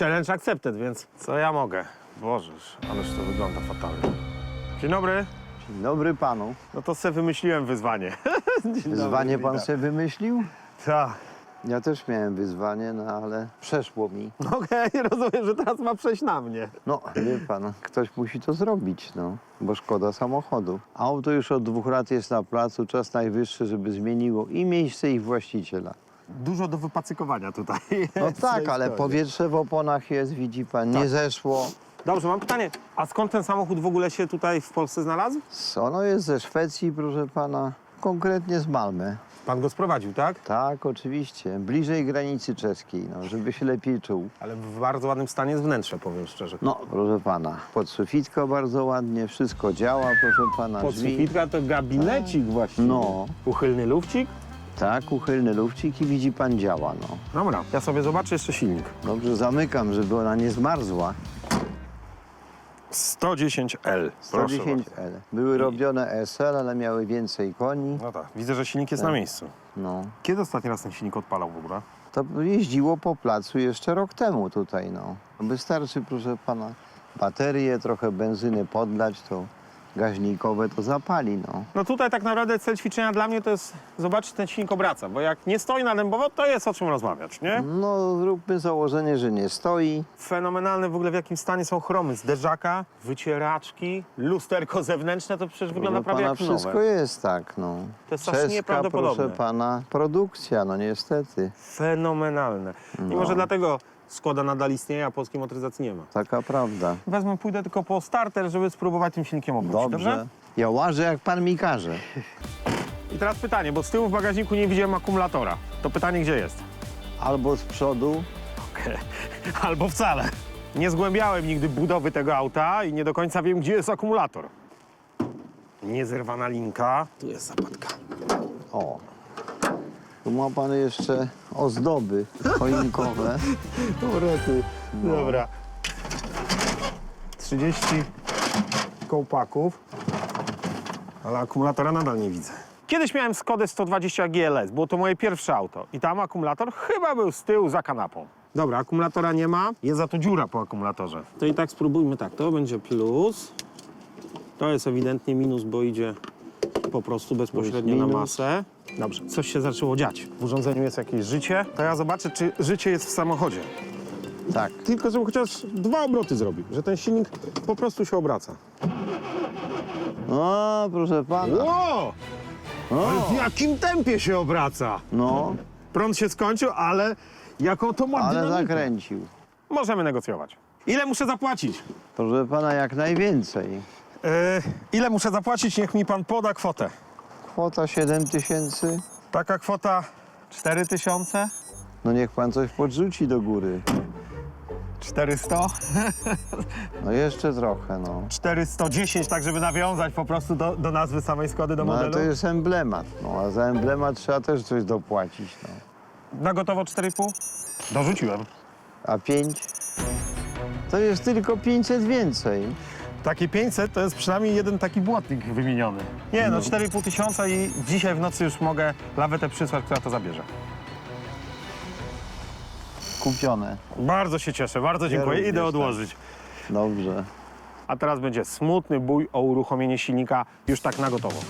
challenge accepted, więc co ja mogę? Bożeż, ależ to wygląda fatalnie. Dzień dobry. Dzień dobry panu. No to sobie wymyśliłem wyzwanie. Wyzwanie pan sobie wymyślił? Tak. Ja też miałem wyzwanie, no ale przeszło mi. Okej, rozumiem, że teraz ma przejść na mnie. No, wie pan, ktoś musi to zrobić, no, bo szkoda samochodu. Auto już od dwóch lat jest na placu, czas najwyższy, żeby zmieniło i miejsce, i właściciela. Dużo do wypacykowania tutaj. No jest tak, tej ale historii. powietrze w oponach jest, widzi pan, nie zeszło. Dobrze, mam pytanie. A skąd ten samochód w ogóle się tutaj w Polsce znalazł? Ono jest ze Szwecji, proszę pana, konkretnie z Malmy. Pan go sprowadził, tak? Tak, oczywiście, bliżej granicy czeskiej, no, żeby się lepiej czuł. Ale w bardzo ładnym stanie jest wnętrze, powiem szczerze. No, proszę pana, podsufitka bardzo ładnie, wszystko działa, proszę pana, Pod drzwi. sufitka to gabinecik właśnie. No, Uchylny lufcik. Tak, uchylny lufcik i widzi pan działa, no. Dobra, ja sobie zobaczę jeszcze silnik. Dobrze, zamykam, żeby ona nie zmarzła. 110L. Proszę 110L. Były robione SL, ale miały więcej koni. No tak, widzę, że silnik jest Tak. na miejscu. No. Kiedy ostatni raz ten silnik odpalał w ogóle? To jeździło po placu jeszcze rok temu tutaj, no. Wystarczy, proszę pana, baterię, trochę benzyny podlać, to gaźnikowe to zapali, no. No tutaj tak naprawdę cel ćwiczenia dla mnie to jest zobaczyć, czy ten silnik obraca, bo jak nie stoi na dębowo, to jest o czym rozmawiać, nie? No, zróbmy założenie, że nie stoi. Fenomenalne w ogóle w jakim stanie są chromy z derzaka, wycieraczki, lusterko zewnętrzne, to przecież wygląda Proszę prawie pana, jak wszystko nowe. jest tak, no. To jest aż Czeska, nieprawdopodobne. proszę pana, produkcja, no niestety. Fenomenalne. I No. może dlatego Skoda nadal istnieje, a polskiej motoryzacji nie ma. Taka prawda. Wezmę, pójdę tylko po starter, żeby spróbować tym silnikiem obrócić, Dobrze. dobrze? Ja łażę jak pan mi każe. I teraz pytanie, bo z tyłu w bagażniku nie widziałem akumulatora. To pytanie, gdzie jest? Albo z przodu, Albo wcale. Nie zgłębiałem nigdy budowy tego auta i nie do końca wiem, gdzie jest akumulator. Niezerwana linka. Tu jest zapadka. o. Tu ma pan jeszcze ozdoby choinkowe. Urety. Dobra. 30 kołpaków, ale akumulatora nadal nie widzę. Kiedyś miałem Skodę 120 GLS, było to moje pierwsze auto i tam akumulator chyba był z tyłu za kanapą. Dobra, akumulatora nie ma, jest za to dziura po akumulatorze. To i tak spróbujmy tak, to będzie plus, to jest ewidentnie minus, bo idzie po prostu bezpośrednio na masę. Dobrze, coś się zaczęło dziać. W urządzeniu jest jakieś życie, to ja zobaczę, czy życie jest w samochodzie. Tak. Tylko, żeby chociaż dwa obroty zrobił, że ten silnik po prostu się obraca. No, proszę pana. Ło! Ale w jakim tempie się obraca? No, Prąd się skończył, ale jaką to ma ale dynamikę. zakręcił. Możemy negocjować. Ile muszę zapłacić? Proszę pana, jak najwięcej. Yy, ile muszę zapłacić? Niech mi pan poda kwotę. Kwota 7 tysięcy. Taka kwota 4 tysiące? No niech pan coś podrzuci do góry. 400? No jeszcze trochę, no. 410, tak żeby nawiązać po prostu do, do nazwy samej Skody, do No ale modelu. to jest emblemat, no a za emblemat trzeba też coś dopłacić, no. Na gotowo 4,5? Dorzuciłem. A 5? To jest tylko 500 więcej. Takie 500 to jest przynajmniej jeden taki błotnik wymieniony. Nie, no 4,5 tysiąca i dzisiaj w nocy już mogę lawetę przysłać, która to zabierze. Kupione. Bardzo się cieszę, bardzo dziękuję. Idę tak. odłożyć. Dobrze. A teraz będzie smutny bój o uruchomienie silnika już tak na gotowo.